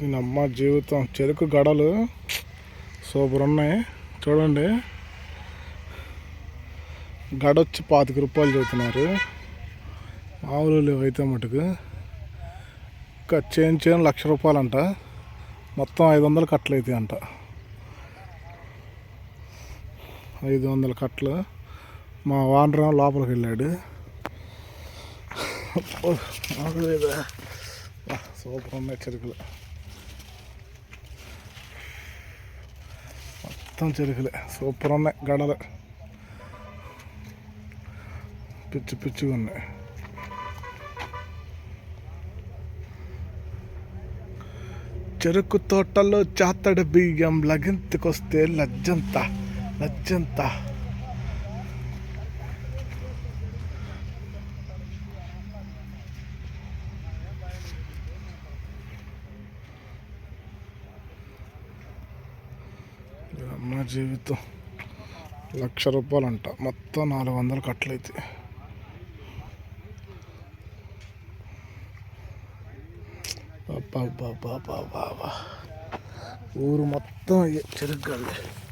దీని అమ్మ జీవితం. చెరుకు గడలు సూపర్ ఉన్నాయి చూడండి. గడొచ్చి పాతిక రూపాయలు చెబుతున్నారు. మామూలు లేవు అయితే మటుకు. ఇంకా చేను చేను లక్ష రూపాయలు అంట మొత్తం ఐదు వందల కట్టలు అవుతాయి అంట. ఐదు వందల కట్టలు. మా వానరం లోపలికి వెళ్ళాడు. సూపర్ ఉన్నాయి చెరుకులు. మొత్తం చెరుకులే సూపర్ ఉన్నాయి గడలు పిచ్చి పిచ్చిగా ఉన్నాయి చెరుకు తోటలో చాతడి బియ్యం లగింతకొస్తే లజ్జంత లజ్జంత అమ్మ జీవితం. లక్ష రూపాయలంట. మొత్తం నాలుగు వందలు కట్టలైతే. బాబా బాబా బాబా ఊరు మొత్తం చెరుగ్గాళ్ళే.